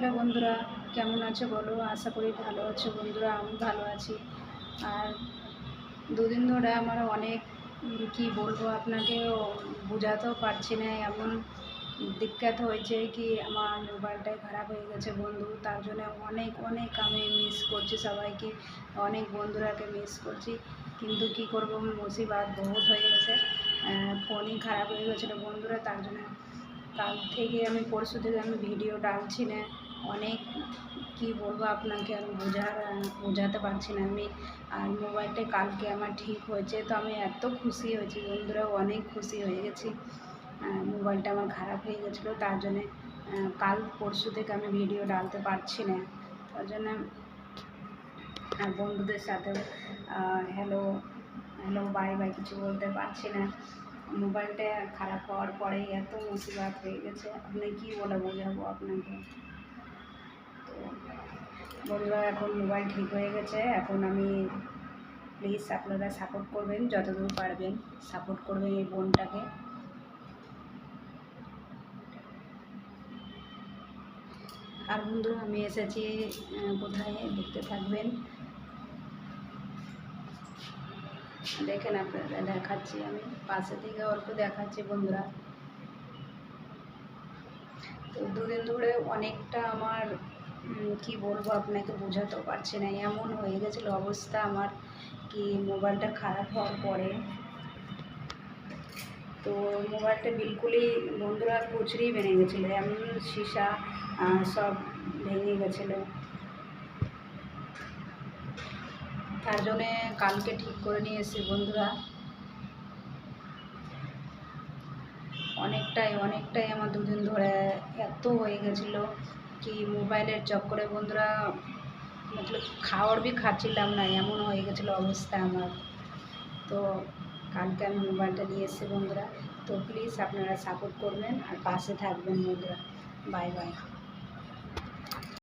Hello বন্ধুরা, কেমন আছো বলো? আশা করি ভালো আছো বন্ধুরা, আমি ভালো আছি। আর দুদিন ধরে আমার অনেক কি বলব আপনাকে বোঝাতেও পারছি না, এমন দিক্কত হয়েছে কি আমার মোবাইলটাই খারাপ হয়ে গেছে বন্ধু। তার জন্য অনেক অনেক আমি মিস করছি সবাইকে, অনেক বন্ধুরাকে মিস করছি। কিন্তু কি করব, মুসিবাত বহুত হয়ে গেছে ফোনই খারাপ হয়ে গেছিল বন্ধুরা, তার জন্য কাল থেকে আমি, পরশু থেকে আমি ভিডিও ডালছি না। অনেক কি বলব আপনাকে আমি বোঝার, বোঝাতে পারছি না আমি। আর মোবাইলটা কালকে আমার ঠিক হয়েছে, তো আমি এত খুশি হয়েছি বন্ধুরা, অনেক খুশি হয়ে গেছি। মোবাইলটা আমার খারাপ হয়ে গেছিল, তার জন্যে কাল পরশু থেকে আমি ভিডিও ডালতে পারছি না। তার জন্য আর বন্ধুদের সাথে হ্যালো হ্যালো বাই বাই কিছু বলতে পারছি না। মোবাইলটা খারাপ হওয়ার পরে এত মুসিবাত হয়ে গেছে। আপনি কী বলে বোঝাবো আপনাকে? বন্ধুরা, এখন মোবাইল ঠিক হয়ে গেছে। এখন আমি প্লিজ আপনারা সাপোর্ট করবেন, যতদূর পারবেন সাপোর্ট করবেন এই বোনটাকে। আর বন্ধুরা, আমি এসেছি কোথায় দেখতে থাকবেন? দেখেন আপনারা, দেখাচ্ছি আমি। পাশে থেকে অল্প দেখাচ্ছি বন্ধুরা। তো দুদিন ধরে অনেকটা আমার কি বলব, আপনাকে বোঝাতেও পারছি না। এমন হয়ে গেছিল অবস্থা আমার কি মোবাইলটা খারাপ হওয়ার পরে। তো মোবাইলটা বিলকুলই বন্ধুরা কুচড়ি ভেঙে গেছিল, এমন সীসা সব ভেঙে গেছিল। তার জন্যে কালকে ঠিক করে নিয়ে এসেছি বন্ধুরা। অনেকটাই অনেকটাই আমার দুদিন ধরে এত হয়ে গেছিল। কি মোবাইলের চক্করে বন্ধুরা, মতলব খাওয়ার বি খাচ্ছিলাম না, এমন হয়ে গেছিল অবস্থা আমার। তো কালকে আমি মোবাইলটা নিয়ে এসেছি বন্ধুরা। তো প্লিজ আপনারা সাপোর্ট করবেন আর পাশে থাকবেন বন্ধুরা। Bye bye